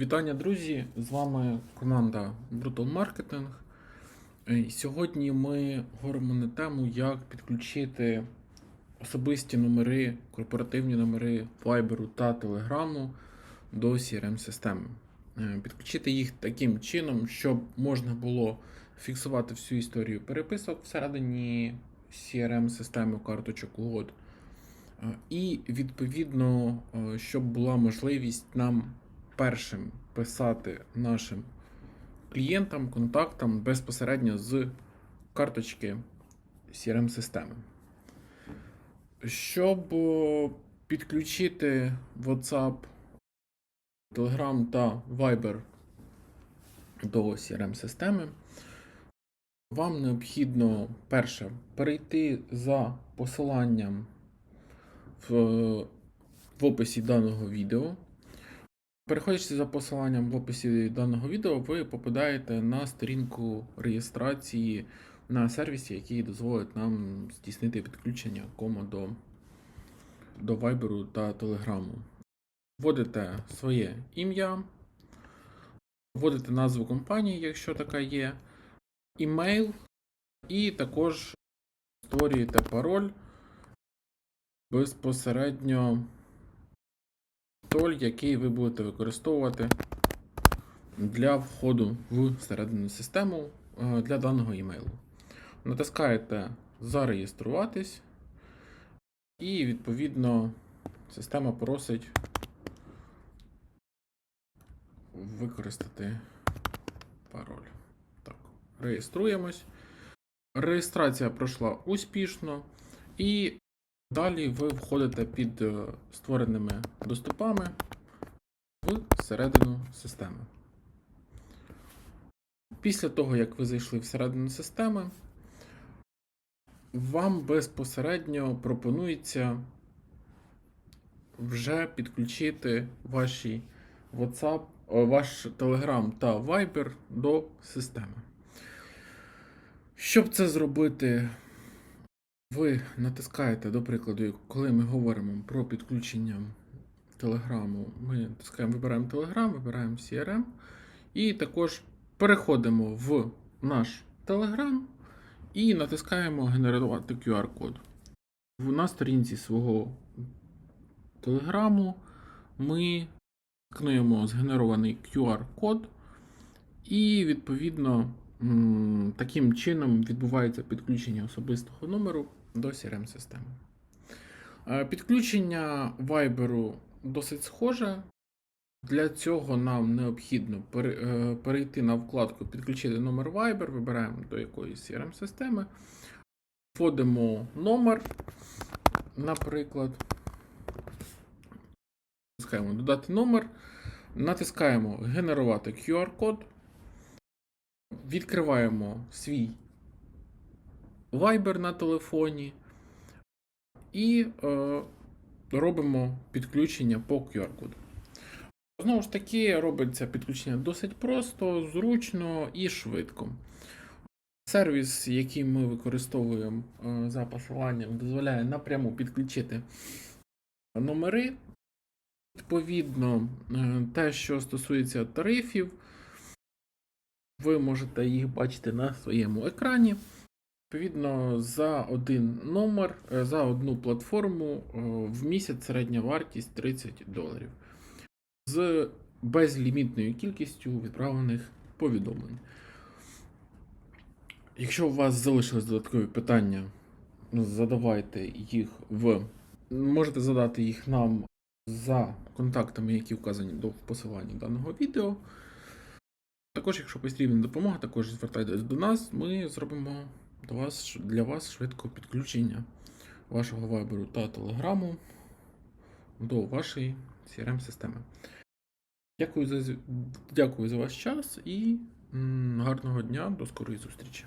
Вітання, друзі! З вами команда Brutal Marketing. Е, Сьогодні ми говоримо на тему, як підключити особисті номери, корпоративні номери Viber та Telegram до CRM-системи. Е, Підключити їх таким чином, щоб можна було фіксувати всю історію переписок всередині CRM-системи карточок угод. Е, І відповідно, щоб була можливість нам першим писати нашим клієнтам, контактам безпосередньо з карточки CRM-системи. Щоб е, підключити WhatsApp, Telegram та Viber до CRM-системи, вам необхідно перше перейти за посиланням в, в описі даного відео. Переходячи за посиланням в описі даного відео, ви попадаєте на сторінку реєстрації на сервісі, який дозволить нам здійснити підключення кома до, до Viber та Telegram. Вводите своє ім'я, вводите назву компанії, якщо така є, імейл, і також створюєте пароль безпосередньо той, який ви будете використовувати для входу в середину систему е, для даного імейлу. Натискаєте Зареєструватись, і, відповідно, система просить використати пароль. Так, реєструємось. Реєстрація пройшла успішно, і Далі ви входите під е, створеними доступами в середину системи. Після того, як ви зайшли всередину системи, вам безпосередньо пропонується вже підключити ваші WhatsApp, ваш Telegram та Viber до системи. Щоб це зробити, ви натискаєте, до прикладу, коли ми говоримо про підключення Телеграму, ми натискаємо, вибираємо Telegram, вибираємо CRM і також переходимо в наш Telegram і натискаємо генерувати QR-код. На сторінці свого Телеграму ми ткнуємо згенерований QR-код, і відповідно таким чином відбувається підключення особистого номеру до CRM-системи. Е, Підключення Viber досить схоже. Для цього нам необхідно е, перейти на вкладку Підключити номер Viber, вибираємо до якоїсь CRM-системи, вводимо номер, наприклад, натискаємо Додати номер, натискаємо Генерувати QR-код, відкриваємо свій Viber на телефоні і е, робимо підключення по QR-коду. Знову ж таки, робиться підключення досить просто, зручно і швидко. Сервіс, який ми використовуємо е, за посиланням, дозволяє напряму підключити номери. Відповідно, е, те, що стосується тарифів, ви можете їх бачити на своєму екрані. Відповідно, за один номер, е, за одну платформу е, в місяць середня вартість 30 доларів з безлімітною кількістю відправлених повідомлень. Якщо у вас залишились додаткові питання, задавайте їх в. Можете задати їх нам за контактами, які вказані до посиланні даного відео. Також, якщо потрібна допомога, також звертайтесь до нас, ми зробимо для вас швидко підключення вашого вайберу та телеграму до вашої CRM-системи. Дякую за, дякую за ваш час і гарного дня, до скорої зустрічі.